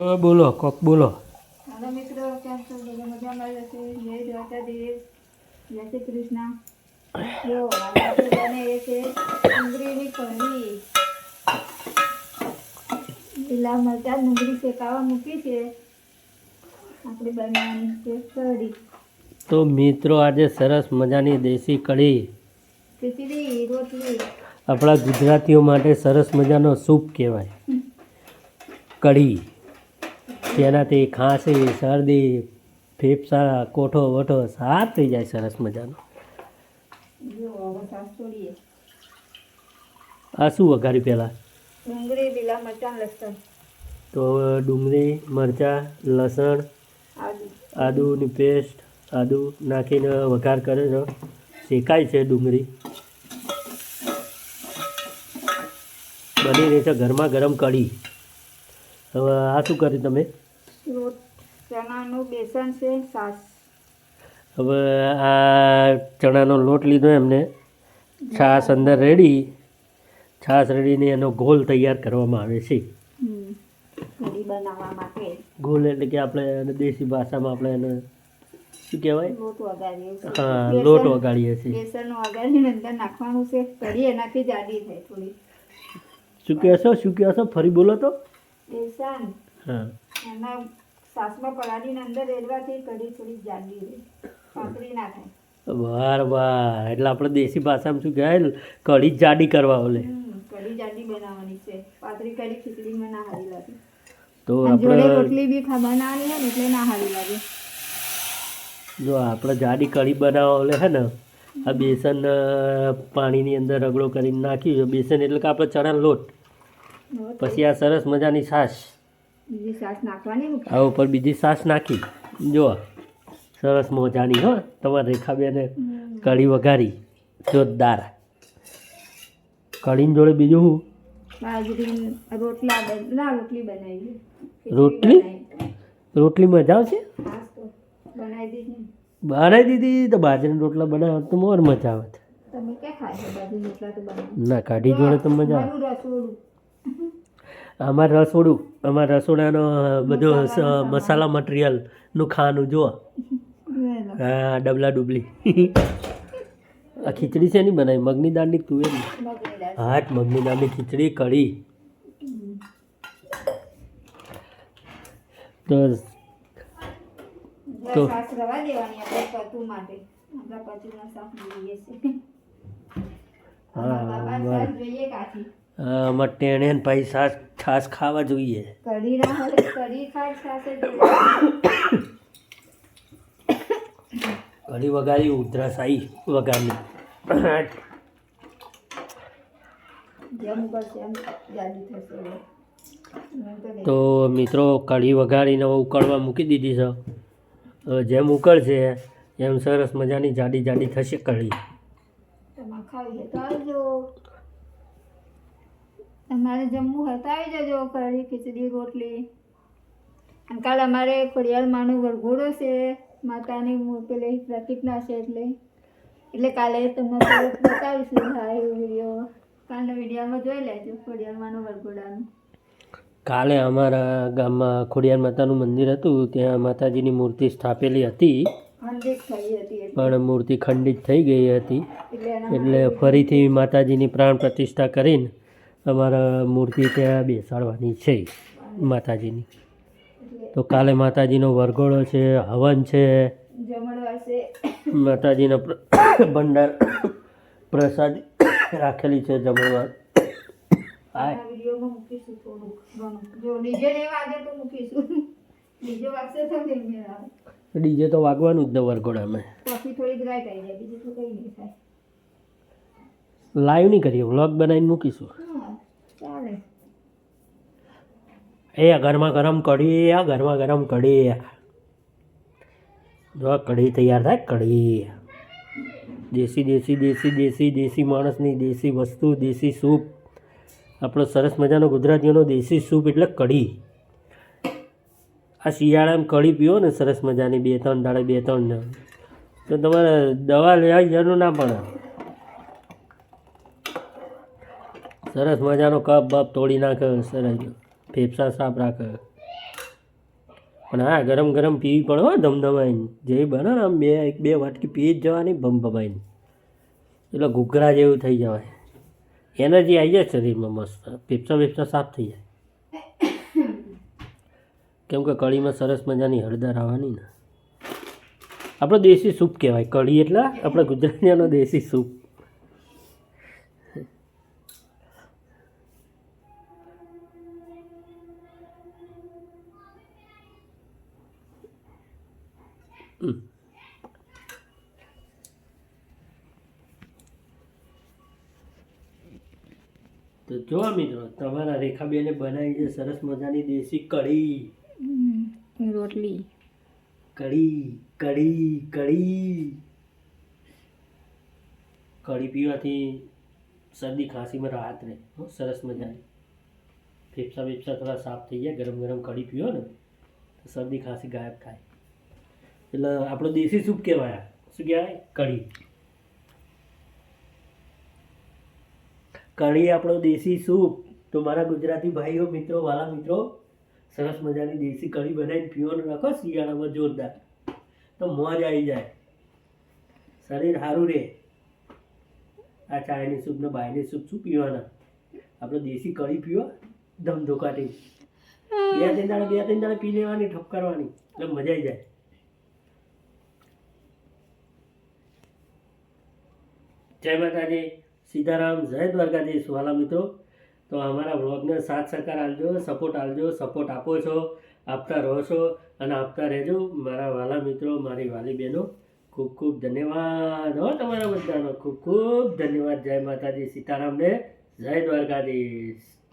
બોલો કોક બોલો. હાલો મિત્રો કેમ છો બધા મજામાં રહેશે જય દ્વારકાધીશ. જય શ્રી કૃષ્ણ. જો આપણે બને એ છે ડુંગળીની કઢી લીલા મરચાં ડુંગળી શેકાવા મૂકી છે. આપણે બનાવવાની છે કઢી. તો મિત્રો આજે સરસ મજાની દેશી કઢી. ખીચડી રોટલી. આપણા ગુજરાતીઓ માટે સરસ મજાનો સૂપ કહેવાય. કઢી. તેનાથી ખાંસી શરદી ફેફસા કોઠો વઠો સાફ થઈ જાય સરસ મજાનો. આ શું વઘારી પહેલાં? ડુંગળી લીલા મરચાં લસણ. તો ડુંગળી મરચાં લસણ આદુની પેસ્ટ આદુ નાખીને વઘાર કરે છે શેકાય છે ડુંગળી. બની રહી છે ગરમા ગરમ કઢી. હવે આ શું કર્યું તમે? બેસન છે સાસ. હવે આ ચણાનો લોટ લીધો એમને. છાશ અંદર રેડી. છાશ રેડીને એનો ગોલ તૈયાર કરવામાં આવે છે. બનાવવા માટે. ગોલ એટલે કે આપણે એને દેશી ભાષામાં આપણે એને શું કહેવાય. હા લોટ વગાડીએ છીએ. બેસન વગાડીને અંદર નાખવાનું છે. કઢી એનાથી જાડી થાય થોડી. શું કહેશો? શું કહેશો? ફરી બોલો તો. બેસન. હા. એના સાસમાં પલાળીને અંદર રેડવાથી કઢી થોડી જાડી રહે. પાતળી ના થાય. વાર વાર એટલે આપણે દેશી ભાષામાં શું કહેવાય કઢી જાડી કરવા ઓલે. કઢી જાડી બનાવવાની છે. પાતળી કઢી ખીચડીમાં ના હારી લાગે. તો આપણે રોટલી બી બનાવવાની હોય ને એટલે ના હારી લાગે. જો આપણે જાડી કઢી બનાવવા ઓલે હે ને આ બેસન પાણીની અંદર રગડો કરીને નાખ્યું બેસન એટલે કે આપણે ચણા લોટ. પછી આ સરસ મજાની છાશ. બીજી સાસ નાખવાની આ ઉપર બીજી સાસ નાખી. જો સરસ મોજાની હો તમારે રેખાબેને કઢી વઘારી. જોરદાર. કઢીની જોડે બીજું શું રોટલા રોટલી બનાવી રોટલી? રોટલી મજા આવશે? બનાવી દીધી. બનાવી દીધી તો બાજરીના રોટલા બનાવો તો મોર મજા આવે. ના કાઢી જોડે તો મજા આવે. અમારે રસોડું અમારા રસોડાનો બધો મસાલા મટીરિયલનું ખાવાનું જુઓ. હા ડબલા ડુબલી. આ ખીચડી છે નહીં બનાવી? મગની દાળની તુવેરની? હા મગની દાળની ખીચડી કઢી. તો તો- હા, બાબા બરાબર. છાશ જોઈએ કાચી આમાં ટેણે ભાઈ છાશ છાશ ખાવા જોઈએ કઢી ના હોય કઢી ખાય છાશ કઢી વઘારી ઉધરસ આવી. હું તો તો મિત્રો કઢી વઘારીને હવે ઉકળવા મૂકી દીધી છે જેમ ઉકળશે એમ સરસ મજાની જાડી જાડી થશે કઢી ખાવી તો આવજો તમારે જમવું હોય તો આવી જજો કઢી ખીચડી રોટલી. અને કાલે અમારે ખોડિયાલમાંનો વરઘોડો છે માતાની પેલે પ્રતિજ્ઞા છે એટલે. એટલે કાલે તમને બતાવીશું હા એ વીડિયો કાલના વિડીયોમાં જોઈ લેજો ખોડિયાલમાંનો વરઘોડાનું. કાલે અમારા ગામમાં ખોડિયાર માતાનું મંદિર હતું ત્યાં માતાજીની મૂર્તિ સ્થાપેલી હતી. પણ મૂર્તિ ખંડિત થઈ ગઈ હતી. એટલે ફરીથી માતાજીની પ્રાણ પ્રતિષ્ઠા કરીને અમારા મૂર્તિ ત્યાં બેસાડવાની છે માતાજીની. તો કાલે માતાજીનો વરઘોડો છે હવન છે. માતાજીનો ભંડાર પ્રસાદ રાખેલી છે જમણવાર. ડીજે તો વાગવાનું જ ને વરઘોડામાં. લાઈવ નહીં કરીએ વ્લોગ બનાવીને મૂકીશું. ચાલે. એ ગરમા ગરમ કઢી આ ગરમા ગરમ કઢી. જો કઢી તૈયાર થાય, કઢી. દેશી દેશી દેશી દેશી દેશી માણસની દેશી વસ્તુ, દેશી સૂપ. આપણો સરસ મજાનો ગુજરાતીઓનો દેશી સૂપ એટલે કઢી. આ શિયાળામાં કઢી પીવો ને સરસ મજાની બે ત્રણ દાડે બે ત્રણ તો તમારે દવા લેવા જરૂર ના પડે સરસ મજાનો કપ બપ તોડી નાખે, સરસ. ફેફસા સાફ રાખે. પણ હા ગરમ ગરમ પીવી પણ હો, ધમધમાઈને. જે બને આમ બે, એક બે વાટકી પી જ જવાની, ભમભમાઈને. એટલે ઘૂઘરા જેવું થઈ જવાય. એનર્જી આવી જાય શરીરમાં મસ્ત. ફેફસા ફેફસા સાફ થઈ જાય. કેમ કે કઢીમાં સરસ મજાની હળદર આવવાની ને. આપણો દેશી સૂપ કહેવાય. કઢી એટલે આપણે ગુજરાતીઓનો દેશી સૂપ. તો જો મિત્રો તમારા રેખાબેને બનાવી છે સરસ મજાની દેશી કઢી. રોટલી. કઢી કઢી કઢી. કઢી પીવાથી શરદી ખાંસીમાં રાહત રહે. સરસ મજાની. ફેફસા ફેફસા થોડા સાફ થઈ જાય ગરમ ગરમ કઢી પીવો ને તો શરદી ખાંસી ગાયબ થાય. એટલે આપણો દેશી સૂપ કહેવાય. શું કહેવાય? કઢી. કઢી આપણો દેશી સૂપ. તો મારા ગુજરાતી ભાઈઓ, મિત્રો, વાલા મિત્રો, સરસ મજાની દેશી કઢી બનાવીને પીવાનું રાખો, શિયાળામાં જોરદાર. તો મોજ આવી જાય. શરીર સારું રહે. આ ચાયની સૂપ ને બાયની સૂપ શું પીવાના? આપણે દેશી કઢી પીવો ધમ ધોકાટી બે ત્રણ દાડા, બે ત્રણ દાડા પી લેવાની ઠપ કરવાની એટલે મજા આવી જાય. જય માતાજી. સીતારામ, જય દ્વારકાધીશ. વાલા મિત્રો, તો અમારા બ્લોગને સાથ સહકાર આપજો સપોર્ટ આપજો સપોર્ટ આપો છો, આપતા રહો છો અને આપતા રહેજો. મારા વાલા મિત્રો, મારી વાલી બહેનો, ખૂબ ખૂબ ધન્યવાદ. હો, તમારા બધાનો ખૂબ ખૂબ ધન્યવાદ. જય માતાજી. સીતારામને, જય દ્વારકાધીશ.